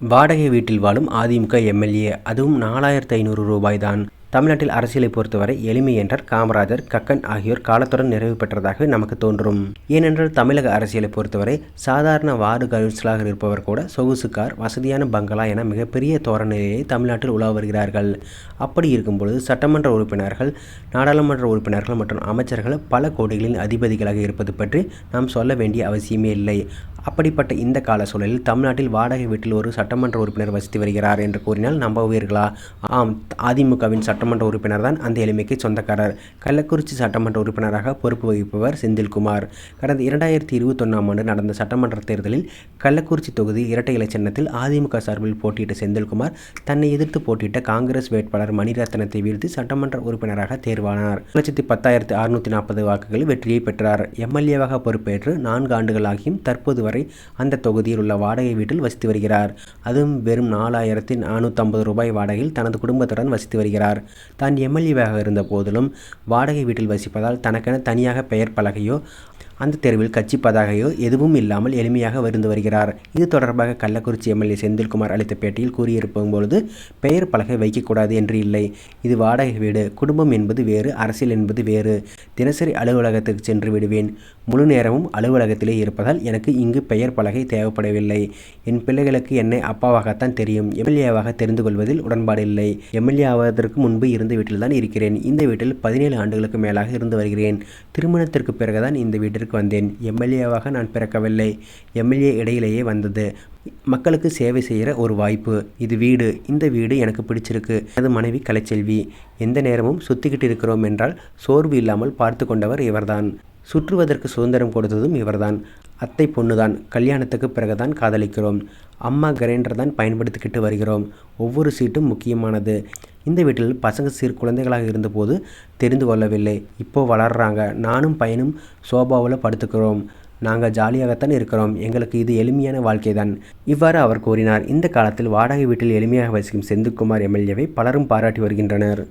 வாடகை வீட்டில் வாழும் அதிமுக எம்எல்ஏ. அதுவும் நாலாயிரத்து ஐநூறு ரூபாய் தான் தமிழ்நாட்டில் அரசியலை பொறுத்தவரை எளிமை என்றால் காமராஜர் கக்கன் ஆகியோர் காலத்துடன் நிறைவு பெற்றதாக நமக்கு தோன்றும். ஏனென்றால் தமிழக அரசியலை பொறுத்தவரை சாதாரண வார்டு கவுன்சிலாக இருப்பவர் கூட சொகுசு கார் வசதியான பங்களா என மிகப்பெரிய தோரணையிலேயே தமிழ்நாட்டில் உலா வருகிறார்கள். அப்படி இருக்கும்பொழுது சட்டமன்ற உறுப்பினர்கள் நாடாளுமன்ற உறுப்பினர்கள் மற்றும் அமைச்சர்கள் பல கோடிகளின் அதிபதிகளாக இருப்பது பற்றி நாம் சொல்ல வேண்டிய அவசியமே இல்லை. அப்படிப்பட்ட இந்த கால சூழலில் தமிழ்நாட்டில் வாடகை வீட்டில் ஒரு சட்டமன்ற உறுப்பினர் வசித்து வருகிறார் என்று கூறினால் நம்புவீர்களா? ஆம் அதிமுகவின் சட்டமன்ற உறுப்பினர் தான் அந்த எளிமைக்கு சொந்தக்காரர். கள்ளக்குறிச்சி சட்டமன்ற உறுப்பினராக பொறுப்பு வகிப்பவர் செந்தில்குமார். கடந்த இரண்டாயிரத்தி இருபத்தொன்னாம் ஆண்டு நடந்த சட்டமன்ற தேர்தலில் கள்ளக்குறிச்சி தொகுதி இரட்டை இலை சின்னத்தில் அதிமுக சார்பில் போட்டியிட்ட செந்தில்குமார் தன்னை எதிர்த்து போட்டியிட்ட காங்கிரஸ் வேட்பாளர் மணிரத்னத்தை வீழ்த்தி சட்டமன்ற உறுப்பினராக தேர்வானார். லட்சத்தி பத்தாயிரத்தி அறுநூற்றி நாற்பது வாக்குகளில் வெற்றியை பெற்றார். எம்எல்ஏவாக பொறுப்பேற்று நான்கு ஆண்டுகளாகியும் தற்போது வரை அந்த தொகுதியில் உள்ள வாடகை வீட்டில் வசித்து வருகிறார். அதுவும் வெறும் நாலாயிரத்தி நானூற்றம்பது ரூபாய் வாடகையில் தனது குடும்பத்துடன் வசித்து வருகிறார். தான் எம்எல்ஏவாக இருந்த போதிலும் வாடகை வீட்டில் வசிப்பதால் தனக்கென தனியாக பெயர் பலகையோ அந்த தெருவில் கட்சி பதாகையோ எதுவும் இல்லாமல் எளிமையாக வருந்து வருகிறார். இது தொடர்பாக கள்ளக்குறிச்சி எம்எல்ஏ செந்தில்குமார் அளித்த பேட்டியில் கூறியிருக்கும் பொழுது பெயர் பலகை வைக்கக்கூடாது என்று இல்லை. இது வாடகை வீடு குடும்பம் என்பது வேறு அரசியல் என்பது வேறு. தினசரி அலுவலகத்துக்கு சென்று விடுவேன். முழு நேரமும் அலுவலகத்திலே இருப்பதால் எனக்கு இங்கு பெயர் பலகை தேவைப்படவில்லை. என் பிள்ளைகளுக்கு என்னை அப்பாவாகத்தான் தெரியும். எம்எல்ஏவாக தெரிந்து கொள்வதில் உடன்பாடு இல்லை. எம்எல்ஏ ஆவதற்கு முன்பு இருந்த வீட்டில்தான் இருக்கிறேன். இந்த வீட்டில் பதினேழு ஆண்டுகளுக்கு மேலாக இருந்து வருகிறேன். திருமணத்திற்கு பிறகுதான் இந்த வீட்டிற்கு வந்தேன். எம்எல்ஏவாக நான் பிறக்கவில்லை. எம்எல்ஏ இடையிலேயே வந்தது. மக்களுக்கு சேவை செய்கிற ஒரு வாய்ப்பு. இது வீடு. இந்த வீடு எனக்கு பிடிச்சிருக்கு. எனது மனைவி கலைச்செல்வி. எந்த நேரமும் சுத்திக்கிட்டு இருக்கிறோம் என்றால் சோர்வு இல்லாமல் பார்த்து கொண்டவர் இவர்தான். சுற்றுவதற்கு சுதந்திரம் கொடுத்ததும் இவர்தான். அத்தை பொண்ணுதான். கல்யாணத்துக்கு பிறகுதான் காதலிக்கிறோம். அம்மா கிரைண்டர் தான் பயன்படுத்திக்கிட்டு வருகிறோம். ஒவ்வொரு சீட்டும் முக்கியமானது. இந்த வீட்டில் பசங்க சிறு குழந்தைகளாக இருந்தபோது தெரிந்து கொள்ளவில்லை. இப்போ வளர்றாங்க. நானும் பையனும் சோபாவில் படுத்துக்கிறோம். நாங்கள் ஜாலியாகத்தான் இருக்கிறோம். எங்களுக்கு இது எளிமையான வாழ்க்கை தான் இவ்வாறு அவர் கூறினார். இந்த காலத்தில் வாடகை வீட்டில் எளிமையாக வசிக்கும் செந்தில்குமார் எம்எல்ஏவை பலரும் பாராட்டி வருகின்றனர்.